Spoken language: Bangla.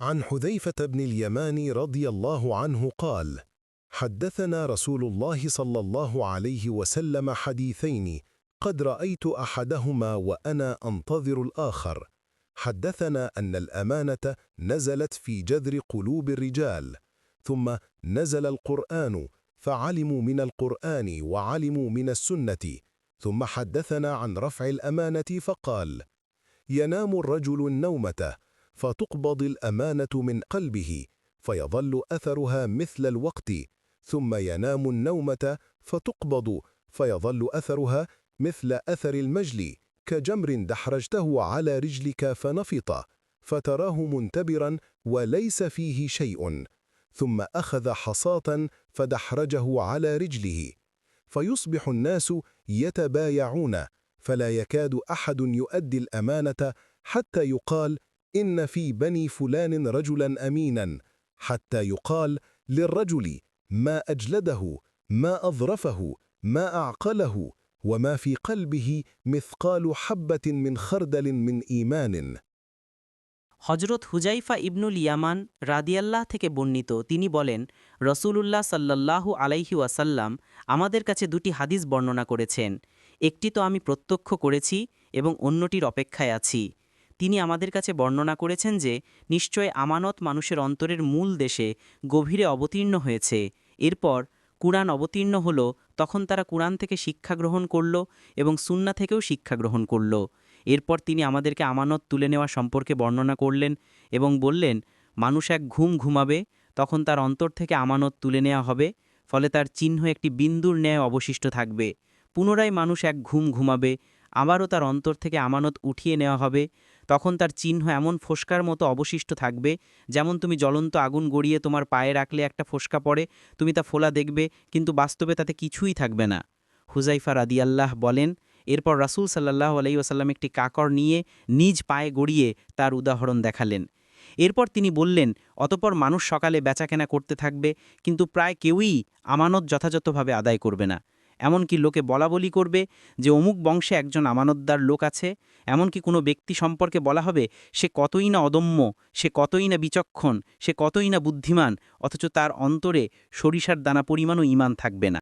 عن حذيفة بن اليمان رضي الله عنه قال حدثنا رسول الله صلى الله عليه وسلم حديثين قد رأيت أحدهما وأنا أنتظر الآخر. حدثنا أن الأمانة نزلت في جذر قلوب الرجال ثم نزل القرآن فعلموا من القرآن وعلموا من السنة. ثم حدثنا عن رفع الأمانة فقال ينام الرجل النومة فتقبض الأمانة من قلبه فيظل أثرها مثل الوقت ثم ينام النومة فتقبض فيظل أثرها مثل أثر المجل كجمر دحرجته على رجلك فنفط فتراه منتبرا وليس فيه شيء ثم أخذ حصاة فدحرجه على رجله. فيصبح الناس يتبايعون فلا يكاد أحد يؤدي الأمانة حتى يقال إن في بني فلان رجلا أمينا حتى يقال للرجل ما أجلده ما أظرفه ما أعقله وما في قلبه مثقال حبة من خردل من إيمان হজরত হুজাইফা ইবনুল ইয়ামান রাদিয়াল্লাহ থেকে বর্ণিত তিনি বলেন রসূলুল্লাহ সাল্লাল্লাহু আলাইহি ওয়াসাল্লাম আমাদের কাছে দুটি হাদিস বর্ণনা করেছেন একটি তো আমি প্রত্যক্ষ করেছি এবং অন্যটির অপেক্ষায় আছি তিনি আমাদের কাছে বর্ণনা করেছেন যে, নিশ্চয় আমানত মানুষের অন্তরের মূল দেশে গভীরে অবতীর্ণ হয়েছে। এরপর কুরআন অবতীর্ণ হল, তখন তারা কুরআন থেকে শিক্ষা গ্রহণ করল এবং সুন্না থেকেও শিক্ষা গ্রহণ করল। এরপর তিনি আমাদেরকে আমানত তুলে নেওয়া সম্পর্কে বর্ণনা করলেন এবং বললেন, মানুষ এক ঘুম ঘুমাবে, তখন তার অন্তর থেকে আমানত তুলে নেওয়া হবে, ফলে তার চিহ্ন একটি বিন্দুর ন্যায় অবশিষ্ট থাকবে। পুনরায় মানুষ এক ঘুম ঘুমাবে, আবারও তার অন্তর থেকে আমানত উঠিয়ে নেওয়া হবে তখন তার চিহ্ন এমন ফোসকার মতো অবশিষ্ট থাকবে, যেমন তুমি জ্বলন্ত আগুন গড়িয়ে তোমার পায়ে রাখলে একটা ফোসকা পড়ে, তুমি তা ফোলা দেখবে, কিন্তু বাস্তবে তাতে কিছুই থাকবে না। হুজাইফা রাদিয়াল্লাহ বলেন, এরপর রাসূল সাল্লাহ আলাইসাল্লাম একটি কাকর নিয়ে নিজ পায়ে গড়িয়ে তার উদাহরণ দেখালেন। এরপর তিনি বললেন, অতপর মানুষ সকালে বেচাকেনা করতে থাকবে, কিন্তু প্রায় কেউই আমানত যথাযথভাবে আদায় করবে না। এমনকি লোকে বলা বলি করবে যে অমুক বংশে একজন আমানতদার লোক আছে। এমনকি কোনো ব্যক্তি সম্পর্কে বলা হবে, সে কতই না অদম্য, সে কতই না বিচক্ষণ, সে কতই না বুদ্ধিমান, অথচ তার অন্তরে সরিষার দানা পরিমাণও ইমান থাকবে না।